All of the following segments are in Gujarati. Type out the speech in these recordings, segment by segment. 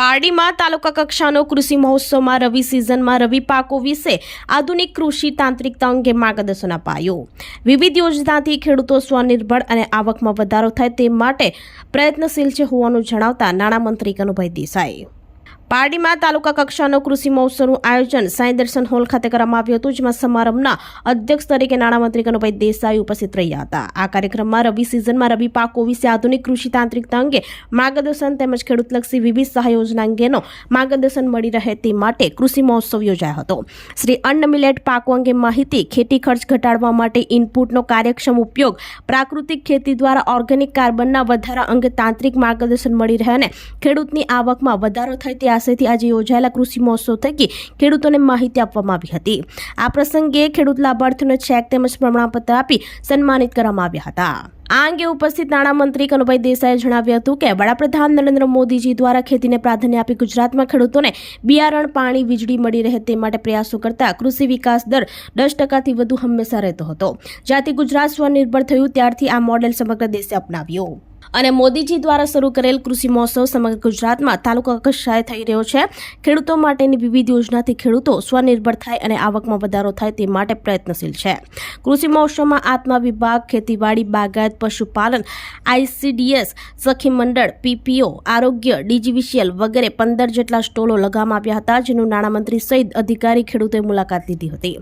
પારડીમાં તાલુકા કક્ષાનો કૃષિ મહોત્સવમાં રવિ સિઝનમાં રવિ પાકો વિશે આધુનિક કૃષિ તાંત્રિકતા અંગે માર્ગદર્શન અપાયું. વિવિધ યોજનાથી ખેડૂતો સ્વનિર્ભર અને આવકમાં વધારો થાય તે માટે પ્રયત્નશીલ છે હોવાનું જણાવતા નાણામંત્રી કનુભાઈ દેસાઈ. પારડીમાં તાલુકા કક્ષાનો કૃષિ મહોત્સવનું આયોજન સાંઈ દર્શન હોલ ખાતે કરવામાં આવ્યું હતું, જેમાં સમારંભના અધ્યક્ષ તરીકે નાણામંત્રી કનુભાઈ દેસાઈ ઉપસ્થિત રહ્યા હતા. આ કાર્યક્રમમાં રવિ સિઝનમાં રવિ પાકો વિશે આધુનિક કૃષિ તાંત્રિકતા અંગે માર્ગદર્શન તેમજ ખેડૂતલક્ષી વિવિધ સહાય યોજના અંગેનો માર્ગદર્શન મળી રહે તે માટે કૃષિ મહોત્સવ યોજાયો હતો. શ્રી અન્ન મિલેટ પાકો અંગે માહિતી, ખેતી ખર્ચ ઘટાડવા માટે ઇનપુટનો કાર્યક્ષમ ઉપયોગ, પ્રાકૃતિક ખેતી દ્વારા ઓર્ગેનિક કાર્બનના વધારા અંગે તાંત્રિક માર્ગદર્શન મળી રહે અને ખેડૂતની આવકમાં વધારો થાય તે આશયથી આજે યોજાયેલા કૃષિ મહોત્સવ થકી ખેડૂતોને માહિતી આપવામાં આવી હતી. આ પ્રસંગે ખેડૂત લાભાર્થીઓને ચેક તેમજ પ્રમાણપત્ર આપી સન્માનિત કરવામાં આવ્યા હતા. આ અંગે ઉપસ્થિત નાણામંત્રી કનુભાઈ દેસાઈએ જણાવ્યું હતું કે વડાપ્રધાન નરેન્દ્ર મોદીજી દ્વારા ખેતીને પ્રાધાન્ય આપી ગુજરાતમાં ખેડૂતોને બિયારણ, પાણી, વીજળી મળી રહે તે માટે પ્રયાસો કરતા કૃષિ વિકાસ દર દસ ટકાથી વધુ હંમેશા રહેતો હતો. જ્યાંથી ગુજરાત સ્વનિર્ભર થયું, ત્યારથી આ મોડેલ સમગ્ર દેશે અપનાવ્યું. અને મોદીજી દ્વારા શરૂ કરેલ કૃષિ મહોત્સવ સમગ્ર ગુજરાતમાં તાલુકા કક્ષાએ થઈ રહ્યો છે. ખેડૂતો માટેની વિવિધ યોજનાથી ખેડૂતો સ્વનિર્ભર થાય અને આવકમાં વધારો થાય તે માટે પ્રયત્નશીલ છે. કૃષિ મહોત્સવમાં આત્મા વિભાગ ખેતીવાડી, બાગાયત, પશુપાલન આઈસીડીએસ સખી મંડળ પીપીઓ આરોગ્ય ડીજીવીસીએલ વગેરે પંદર જેટલા સ્ટોલો લગાવવામાં આવ્યા હતા, જેનું નાણામંત્રી સહિત અધિકારી ખેડૂતોએ મુલાકાત લીધી હતી.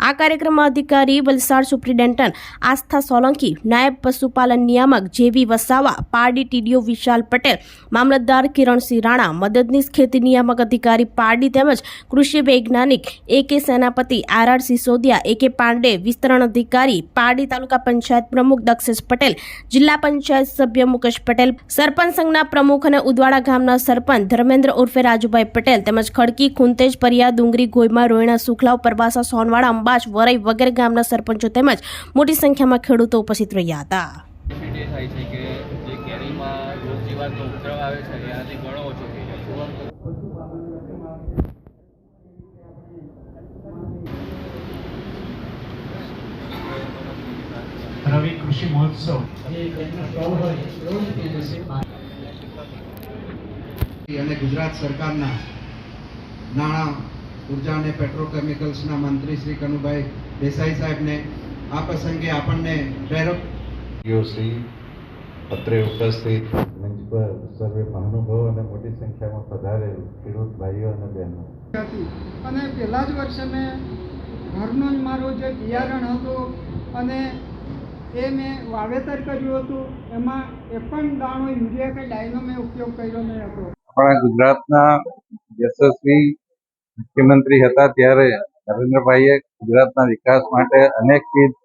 આ કાર્યક્રમમાં અધિકારી, વલસાડ સુપ્રિન્ટેન્ડન્ટ, આસ્થા સોલંકી, નાયબ પશુપાલન નિયામક J V Vasava Pardi TDO Vishal Patel, મામલતદાર કિરણસિંહ રાણા, મદદનીશ ખેતી નિયામક અધિકારી પારડી તેમજ કૃષિ વૈજ્ઞાનિક એ કે સેનાપતિ આર આર સિસોદિયા એ કે પાંડે વિસ્તરણ અધિકારી પારડી તાલુકા પંચાયત પ્રમુખ દક્ષેશ પટેલ, જિલ્લા પંચાયત સભ્ય મુકેશ પટેલ, સરપંચ સંઘના પ્રમુખ અને ઉદવાડા ગામના સરપંચ ધર્મેન્દ્ર ઉર્ફે રાજુભાઈ પટેલ તેમજ ખડકી ખુંતેજ પરિયા ડુંગરી ગોયમા રોયણા સુખલાવ પરવાસા સોનવાડા અંબાજ વરઈ વગેરે ગામના સરપંચો તેમજ મોટી સંખ્યામાં ખેડૂતો ઉપસ્થિત રહ્યા હતા. જીવાતનો ઉપદ્રવ આવે છે એનાથી ઘણો ઓછો થઈ જાય છે. રવિ કૃષિ મહોત્સવ. અને ગુજરાત સરકારના નાણાં ઊર્જા અને પેટ્રોકેમિકલ્સના મંત્રી શ્રી કનુભાઈ દેસાઈ સાહેબને આ પ્રસંગે આપણને પ્રેરક શ્રી અત્રે ઉપસ્થિત. મંચ પર સર્વે મહાનુભાવો અને મોટી સંખ્યામાં પધારેલ ખેડૂત ભાઈઓ અને બહેનો. અને પહેલા જ વર્ષે મેં ઘરનો જ મારો જે બિયારણ હતું અને એ મેં વાવેતર કર્યું હતું એમાં એ પણ દાણો યુરિયા કે ડાયનો મેં ઉપયોગ કર્યો નહીં હતો. આપણા ગુજરાતના યશસ્વી મુખ્યમંત્રી હતા ત્યારે નરેન્દ્રભાઈએ ગુજરાતના વિકાસ માટે અનેકવિધ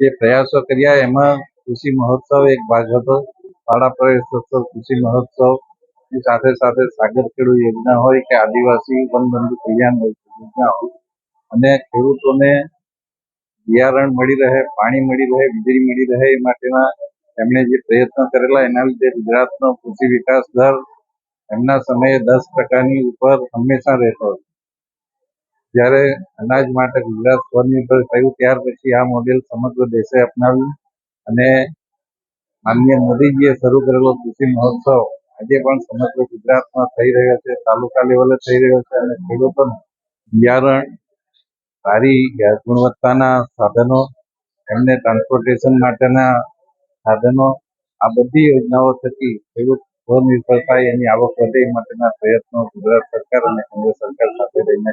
જે પ્રયાસો કર્યા એમાં કૃષિ મહોત્સવ એક ભાગ હતો. શાળા પ્રવેશોત્સવ કૃષિ મહોત્સવ. ની સાથે સાથે સાગર ખેડૂત યોજના હોય કે આદિવાસી વનબંધુ કલ્યાણ યોજના હોય. અને ખેડૂતોને બિયારણ મળી રહે, પાણી મળી રહે, વીજળી મળી રહે એ માટેના એમણે જે પ્રયત્નો કરેલા એના લીધે ગુજરાતનો કૃષિ વિકાસ દર એમના સમયે દસ ટકાની ઉપર હંમેશા રહેતો હતો. જ્યારે અનાજ માટે ગુજરાત સ્વનિર્ભર થયું, ત્યાર પછી આ મોડેલ સમગ્ર દેશે અપનાવ્યું. અને માનનીય મોદીજીએ શરૂ કરેલો કૃષિ મહોત્સવ આજે પણ સમગ્ર ગુજરાતમાં થઈ રહ્યો છે, તાલુકા લેવલે થઈ રહ્યો છે અને ખેડૂતોને બિયારણ, સારી ગુણવત્તાના સાધનો, એમને ટ્રાન્સપોર્ટેશન માટેના સાધનો, આ બધી યોજનાઓ થકી ખેડૂત સ્વનિર્ભર થાય એની આવક વધે માટેના પ્રયત્નો ગુજરાત સરકાર અને કેન્દ્ર સરકાર સાથે રહીને.